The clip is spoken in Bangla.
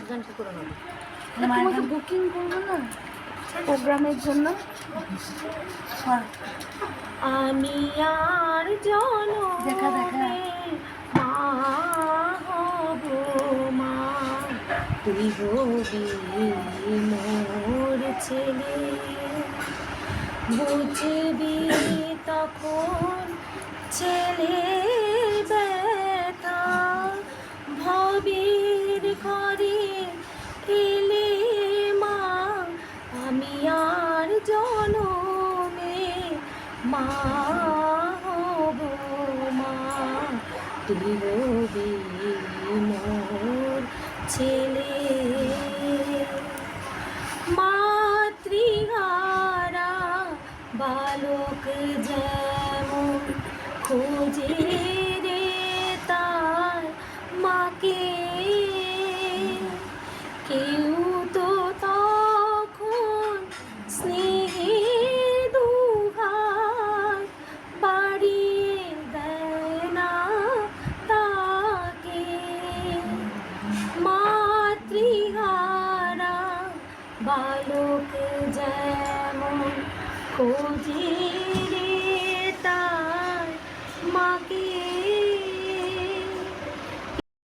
কি করে নেব তোমাকে বুকিং করব না? প্রোগ্রামের জন্য? আমি আর জন দেখা, দেখা। মা হব মা। তুই হবি মোর ছেলে। বুঝবি তখন ছেলে এলে মা, আমি আর জনমে মা মা। তুই হবি মোর ছেলে। মাতৃহারা বালক যেমন খোঁজে রে তার মাকে বালক যেমন খোঁজে